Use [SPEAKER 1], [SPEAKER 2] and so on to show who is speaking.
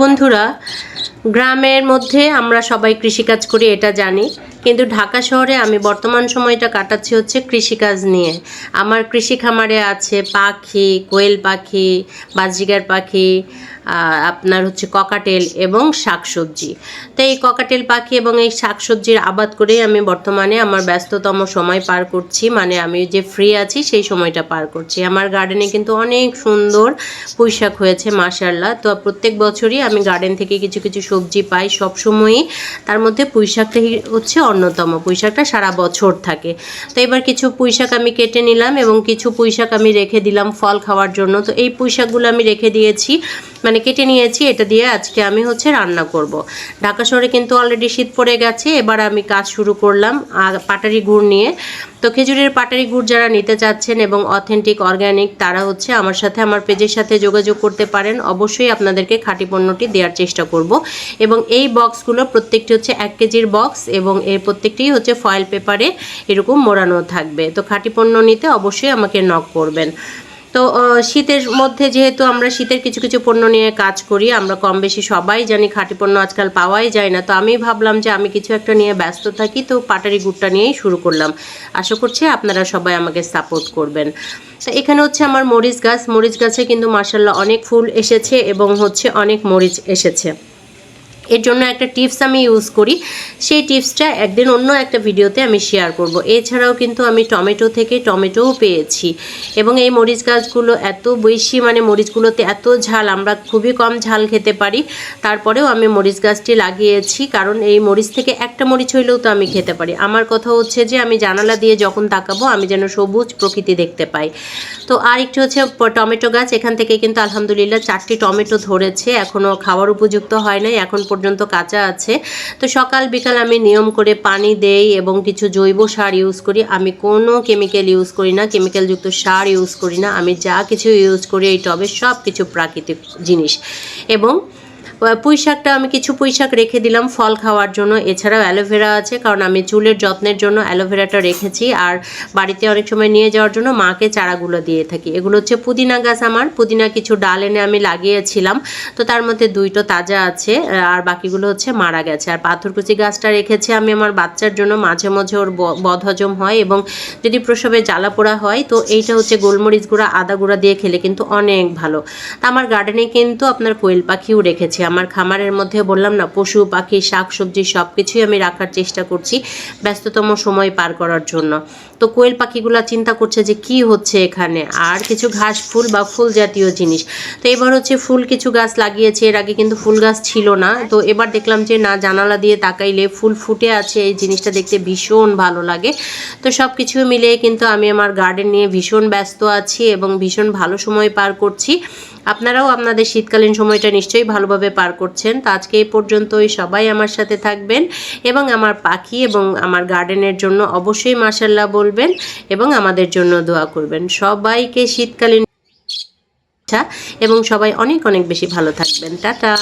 [SPEAKER 1] বন্ধুরা গ্রামের মধ্যে আমরা সবাই কৃষিকাজ করি এটা জানি। কিন্তু ঢাকা শহরে আমি বর্তমান সময়টা কাটাচ্ছি হচ্ছে কৃষিকাজ নিয়ে। আমার কৃষি খামারে আছে পাখি, কোয়েল পাখি, বাজিগার পাখি আপনার হচ্ছে ককাটেল এবং শাকসবজি। তো এই ককাটেল পাখি এবং এই শাকসবজির আবাদ করেই আমি বর্তমানে আমার ব্যস্ততম সময় পার করছি। মানে আমি যে ফ্রি আছি, সেই সময়টা পার করছি। আমার গার্ডেনে কিন্তু অনেক সুন্দর পুঁইশাক হয়েছে মাশাল্লাহ তো প্রত্যেক বছরই আমি গার্ডেন থেকে কিছু কিছু সবজি পাই। সবসময়ই তার মধ্যে পুঁইশাকটা হচ্ছে অন্যতম। পুঁইশাকটা সারা বছর থাকে। তো এবার কিছু পুঁইশাক আমি কেটে নিলাম এবং কিছু পুঁইশাক আমি রেখে দিলাম ফল খাওয়ার জন্য। তো এই পুঁইশাকগুলো আমি রেখে দিয়েছি। মানে কেটে নিয়েছি, এটা দিয়ে আজকে আমি হচ্ছে রান্না করব। ঢাকা শহরে কিন্তু অলরেডি শীত পড়ে গেছে, এবার আমি কাজ শুরু করলাম পাটারি গুড় নিয়ে। তো খেজুরের পাটারি গুড় যারা নিতে চাচ্ছেন এবং অথেন্টিক অর্গ্যানিক তারা হচ্ছে আমার সাথে, আমার পেজের সাথে যোগাযোগ করতে পারেন। অবশ্যই আপনাদেরকে খাঁটি পণ্যটি দেওয়ার চেষ্টা করব। এবং এই বক্সগুলো প্রত্যেকটি হচ্ছে এক কেজির বক্স এবং এর প্রত্যেকটি হচ্ছে ফয়েল পেপারে এরকম মোড়ানো থাকবে। তো খাঁটি পণ্য নিতে অবশ্যই আমাকে নক করবেন। তো শীতের মধ্যে যেহেতু আমরা শীতের কিছু কিছু পণ্য নিয়ে কাজ করি, আমরা কম বেশি সবাই জানি খাঁটি পণ্য আজকাল পাওয়াই যায় না। তো আমি ভাবলাম যে আমি কিছু একটা নিয়ে ব্যস্ত থাকি, তো পাটারি গুড়টা নিয়েই শুরু করলাম। আশা করছি আপনারা সবাই আমাকে সাপোর্ট করবেন। তো এখানে হচ্ছে আমার মরিচ গাছ। মরিচ গাছে কিন্তু মার্শাল্লাহ অনেক ফুল এসেছে এবং হচ্ছে অনেক মরিচ এসেছে। এর জন্য একটা টিপস আমি ইউজ করি। সেই টিপসটা একদিন অন্য একটা ভিডিওতে আমি শেয়ার করব। এছাড়াও কিন্তু আমি টমেটো থেকে টমেটোও পেয়েছি। এবং এই মরিচ গাছগুলো এত বেশি মানে মরিচগুলোতে এত ঝাল, আমরা খুবই কম ঝাল খেতে পারি। তারপরেও আমি মরিচ গাছটি লাগিয়েছি, কারণ এই মরিচ থেকে একটা মরিচ হইলেও তো আমি খেতে পারি। আমার কথা হচ্ছে যে, আমি জানালা দিয়ে যখন তাকাবো, আমি যেন সবুজ প্রকৃতি দেখতে পাই। তো আর একটু হচ্ছে টমেটো গাছ। এখান থেকে কিন্তু আলহামদুলিল্লাহ চারটি টমেটো ধরেছে। এখনও খাওয়ার উপযুক্ত হয় নাই। এখন পর্যন্ত কাঁচা আছে। তো সকাল, বিকাল আমি নিয়ম করে পানি দেই এবং কিছু জৈব সার ইউজ করি। আমি কোনো কেমিক্যাল ইউজ করি না কেমিক্যালযুক্ত সার ইউজ করি না। আমি যা কিছু ইউজ করি এই টবে সব কিছু প্রাকৃতিক জিনিস। এবং পুঁই শাকটা আমি কিছু পুঁই শাক রেখে দিলাম ফল খাওয়ার জন্য। এছাড়াও অ্যালোভেরা আছে, কারণ আমি চুলের যত্নের জন্য অ্যালোভেরাটা রেখেছি। আর বাড়িতে অনেক সময় নিয়ে যাওয়ার জন্য মাকে চারাগুলো দিয়ে থাকি। এগুলো হচ্ছে পুদিনা গাছ আমার। পুদিনা কিছু ডাল এনে আমি লাগিয়েছিলাম। তো তার মধ্যে দুইটো তাজা আছে আর বাকিগুলো হচ্ছে মারা গেছে। আর পাথরকুচি গাছটা রেখেছি আমি আমার বাচ্চার জন্য। মাঝে মাঝে ওর বদহজম হয় এবং যদি প্রসবে জ্বালা পোড়া হয়, তো এইটা হচ্ছে গোলমরিচ গুঁড়া, আদা গুঁড়া দিয়ে খেলে কিন্তু অনেক ভালো। তা আমার গার্ডেনে কিন্তু আপনার কোয়েল পাখিও রেখেছি আমার খামারের মধ্যে বললাম না, পশু, পাখি শাক সবজি সব কিছুই আমি রাখার চেষ্টা করছি ব্যস্ততম সময় পার করার জন্য। তো কোয়েল পাখিগুলা চিন্তা করছে যে কি হচ্ছে এখানে? আর কিছু ঘাস, ফুল বা ফুল জাতীয় জিনিস। তো এবার হচ্ছে ফুল কিছু গাছ লাগিয়েছে, এর আগে কিন্তু ফুল গাছ ছিল না। তো এবার দেখলাম যে না, জানালা দিয়ে তাকাইলে ফুল ফুটে আছে, এই জিনিসটা দেখতে ভীষণ ভালো লাগে। তো সব কিছু মিলিয়ে কিন্তু আমি আমার গার্ডেন নিয়ে ভীষণ ব্যস্ত আছি এবং ভীষণ ভালো সময় পার করছি। আপনারাও আপনাদের শীতকালীন সময়টা নিশ্চয়ই ভালোভাবে পার করছেন। তো আজকে এই পর্যন্তই সবাই আমার সাথে থাকবেন এবং আমার পাখি এবং আমার গার্ডেনের জন্য অবশ্যই মাসাল্লাহ বলবেন এবং আমাদের জন্য দোয়া করবেন। সবাইকে শীতকালীন এবং সবাই অনেক অনেক বেশি ভালো থাকবেন। টাটা।